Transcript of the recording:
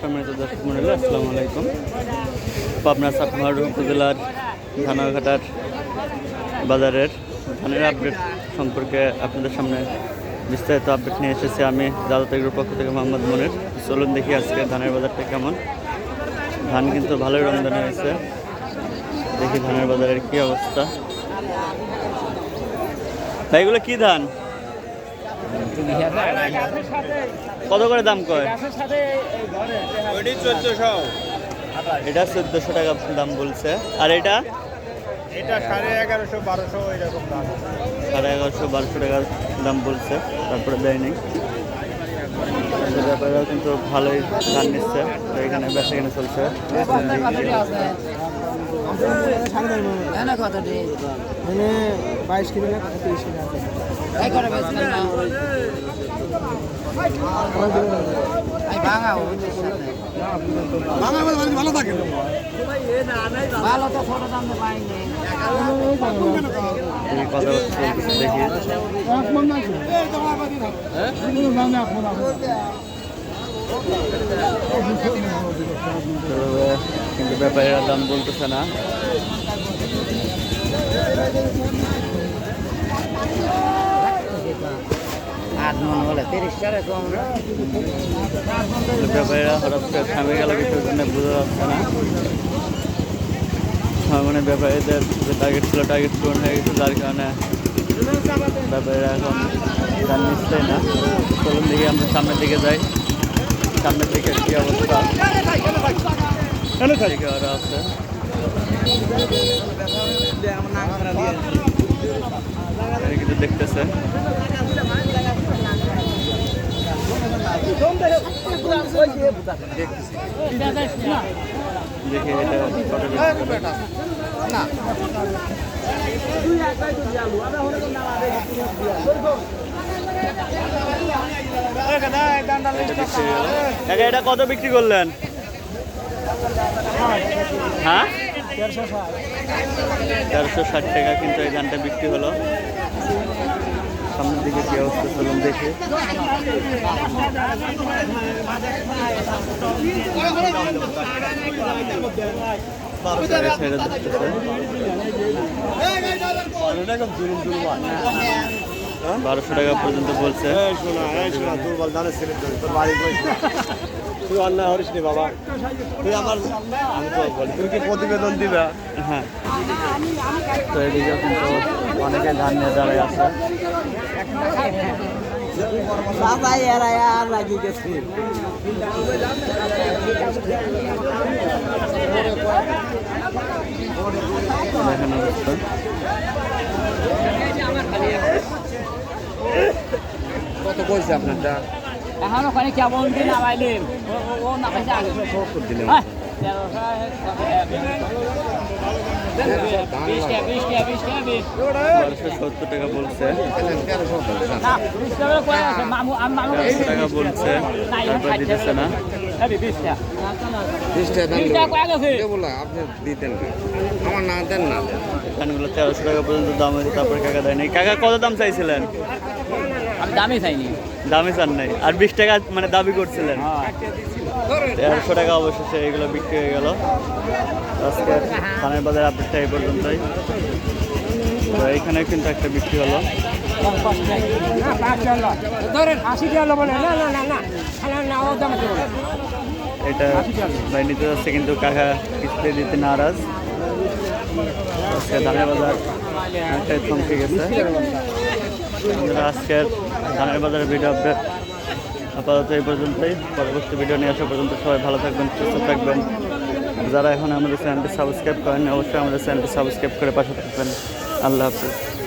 সম্মানিত দর্শক মন্ডলী, আসসালামু আলাইকুম। পাবনা চাকমার উপজেলার ধানাঘাটার বাজারের ধানের আপডেট সম্পর্কে আপনাদের সামনে বিস্তারিত আপডেট নিয়ে এসেছি আমি দাদা এগুলোর পক্ষ থেকে মোহাম্মদ মনির। চলুন দেখি আজকে ধানের বাজারটা কেমন। ধান কিন্তু ভালোই রমজানে হয়েছে। দেখি ধানের বাজারের কি অবস্থা। ভাই, এগুলো কি ধান? কত করে দাম কয়? এটা চোদ্দোশো। টাকা দাম বলছে। আর এটা? এটা সাড়ে এগারোশো বারোশো এরকম দাম। সাড়ে এগারোশো বারোশো টাকার দাম বলছে। তারপরে দেয়নি এদের ব্যাপারেও কিন্তু ভালোই ধান নিচ্ছে। তো এখানে বেচা কিনে চলছে। মানে বাইশ কিলো না কত তিরিশ কিলো আছে ভালো থাকে এই কথা দেখি। কিন্তু ব্যাপারীরা দাম বলতেছে না ব্যাপারীরা হঠাৎ করে থামে গেল জন্য বোঝা যাচ্ছে না মানে ব্যাপারীদের যে টার্গেট ছিল টার্গেট পূরণ হয়ে গেছে, যার কারণে ব্যাপারীরা এখন দাম নিচ্ছেই না। চলুন দিকে আমরা সামনের দিকে যাই। সামনের দিকে কি অবস্থা? এখানে কিন্তু দেখতেছে। দেখি এটা এটা কত বিক্রি করলেন? হ্যাঁ? তেরোশো ষাট টাকা কিন্তু এই ধানটা বিক্রি হলো। সামনের দিকে কি অবস্থা চলুন দেখি ছেড়ে ছেড়ে দেখতেছে বারোশো টাকা পর্যন্ত বলছে দুর্বল দানের ছেলে তোর বাড়ি তুই অন্যায় হরিস নি বাবা তুই আমার আমি তো বলি তুই কি প্রতিবেদন দিবে হ্যাঁ তো এদিকেও কিন্তু অনেকে ধান নিয়ে দাঁড়ায় আছে। বাবা এরা আর লাগি গেছে। কত কইছে আপনারটা? এখন ওখানে কেমন দিন নামাইলেন ও না পয়সা আগে। দিলেন। সত্তর টাকা না। তেরোশো টাকা পর্যন্ত দাম হয়েছে তারপরে কাকা দেয়নি কাকা কত দাম চাইছিলেন। দামই চাইনি। দামই চান নাই। আর বিশ টাকা মানে দাবি করছিলেন। হ্যাঁ। তেরোশো টাকা অবশেষে এগুলো বিক্রি হয়ে গেল। আজকে ধানের বাজার আপডেটটা এই পর্যন্তই। তো এইখানে কিন্তু একটা বিক্রি হলো। ধরেন আশি টাকা বলে না না না না না না ও দাম এটা ভাই নিতে যাচ্ছে কিন্তু কাকা কিস্তি দিতে নারাজ। আজকে ধানের বাজার অনেকটাই থমকে গেছে। বন্ধুরা, আজকের ধানের বাজারের ভিডিও আপডেট আপাতত এই পর্যন্তই। পরবর্তী ভিডিও নিয়ে আসা পর্যন্ত সবাই ভালো থাকবেন সুস্থ থাকবেন। যারা এখন আমাদের চ্যানেলটি সাবস্ক্রাইব করেন অবশ্যই আমাদের চ্যানেলটি সাবস্ক্রাইব করে পাশে থাকবেন। আল্লাহ হাফিজ।